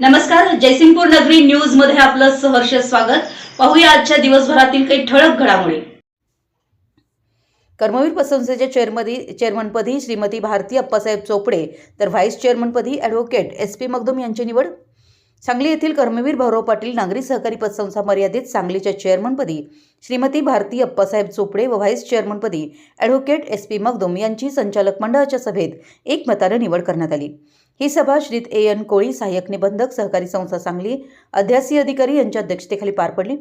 नमस्कार जयसिंगपूर नगरी न्यूजमध्ये आपलं सहर्ष स्वागत. पाहूया आजच्या दिवसभरातील काही ठळक घडामोडी. कर्मवीर पतसंस्थेच्या चेअरमधी चेअरमनपदी श्रीमती भारती अप्पासाहेब चोपडे तर व्हाईस चेअरमनपदी ॲडव्होकेट एस पी मगदुम यांची निवड. सांगली येथील कर्मवीर भाऊराव पाटील नागरी सहकारी पतसंस्था मर्यादित सांगलीच्या चेअरमनपदी श्रीमती भारती अप्पासाहेब चोपडे व व्हाईस चेअरमनपदी ॲडव्होकेट एस पी मगदुम यांची संचालक मंडळाच्या सभेत एकमताने निवड करण्यात आली. ही सभा श्रीत ए एन कोळी सहाय्यक निबंधक सहकारी संस्था सांगली अध्यासी अधिकारी यांच्या अध्यक्षतेखाली पार पडली.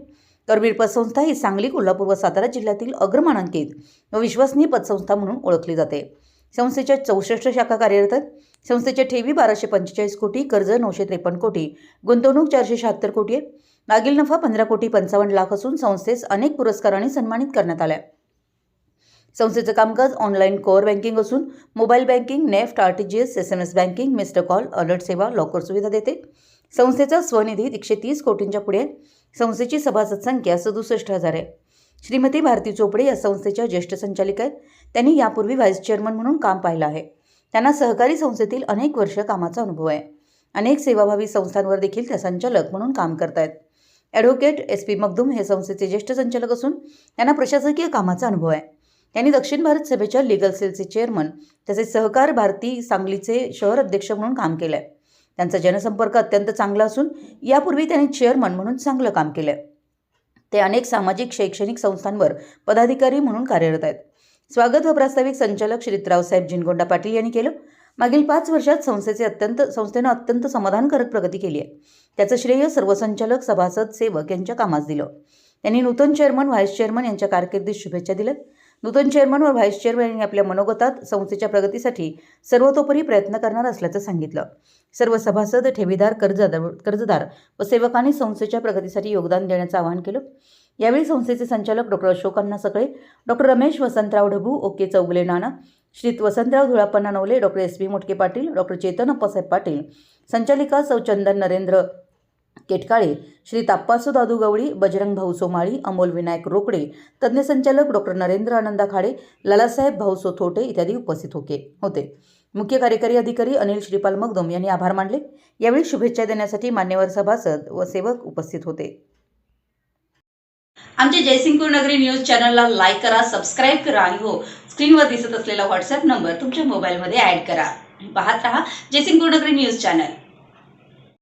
करवीर पतसंस्था ही सांगली कोल्हापूर व सातारा जिल्ह्यातील अग्रमानांकित व विश्वसनीय पतसंस्था म्हणून ओळखली जाते. संस्थेच्या चौसष्ट शाखा कार्यरत आहेत. संस्थेच्या ठेवी बाराशे पंचेचाळीस कोटी कर्ज नऊशे त्रेपन्न कोटी गुंतवणूक चारशे शहात्तर कोटी आहे मागील नफा पंधरा कोटी पंचावन्न लाख असून संस्थेस अनेक पुरस्काराने सन्मानित करण्यात आल्या संस्थेचं कामकाज ऑनलाईन कोअर बँकिंग असून mobile banking NEFT R T G S S M S banking missed call alert सेवा लॉकर सुविधा देते. संस्थेचा स्वनिधी एकशे तीस कोटींच्या पुढे संस्थेची सभासद संख्या सदुसष्ट हजार आहे. श्रीमती भारती चोपडे या संस्थेच्या ज्येष्ठ संचालिका आहेत. त्यांनी यापूर्वी व्हाईस चेअरमन म्हणून काम पाहिलं आहे. त्यांना सहकारी संस्थेतील अनेक वर्ष कामाचा अनुभव आहे. अनेक सेवाभावी संस्थांवर देखील त्या संचालक म्हणून काम करतायत. ॲडव्होकेट एस पी मगदुम हे संस्थेचे ज्येष्ठ संचालक असून त्यांना प्रशासकीय कामाचा अनुभव आहे. त्यांनी दक्षिण भारत सभेच्या लीगल सेलचे चेअरमन तसेच सहकार भारती सांगलीचे शहर अध्यक्ष म्हणून काम केलं आहे त्यांचा जनसंपर्क अत्यंत चांगला असून यापूर्वी त्यांनी चेअरमन म्हणून चांगलं काम केलं आहे ते अनेक सामाजिक शैक्षणिक संस्थांवर पदाधिकारी म्हणून कार्यरत आहेत. स्वागत व प्रास्ताविक संचालक श्री रावसाहेब जिनगोंडा पाटील यांनी केलं. मागील पाच वर्षात संस्थेचे अत्यंत संस्थेनं अत्यंत समाधानकारक प्रगती केली आहे. त्याचं श्रेय सर्व संचालक सभासद सेवक यांच्या कामास दिलं. त्यांनी नूतन चेअरमन व्हाईस चेअरमन यांच्या कारकिर्दीत शुभेच्छा दिल्यात. नूतन चेअरमन व व्हाईस चेअरमन यांनी आपल्या मनोगतात संस्थेच्या प्रगतीसाठी सर्वतोपरी प्रयत्न करणार असल्याचं सांगितलं. सर्व सभासद ठेवीदार कर्जदार कर्जदार व सेवकांनी संस्थेच्या प्रगतीसाठी योगदान देण्याचं आवाहन केलं. यावेळी संस्थेचे संचालक डॉक्टर अशोकांना सकळे डॉक्टर रमेश वसंतराव ढबू ओके चौगले नाना श्रीत Vasantrao धुळापन्ना Navale doctor S B Motke Patil doctor Chetan Appasaheb Patil संचालिका सौ चंदन नरेंद्र केटकाळे श्री ताप्पासू दादू गवळी बजरंग भाऊ सोमाळी अमोल विनायक रोकडे तज्ज्ञ संचालक डॉक्टर नरेंद्र आनंदा खाडे लालासाहेब भाऊसो थोटे इत्यादी उपस्थित होते होते. मुख्य कार्यकारी अधिकारी अनिल श्रीपाल मगदुम यांनी आभार मानले. यावेळी शुभेच्छा देण्यासाठी मान्यवर सभासद व सेवक उपस्थित होते. आमच्या जयसिंगपूर नगरी न्यूज चॅनलला लाईक करा सबस्क्राईब करा आणि हो स्क्रीनवर दिसत असलेला व्हॉट्सअप नंबर तुमच्या मोबाईलमध्ये ऍड करा. पाहत रहा जयसिंगपूर नगरी न्यूज चॅनल.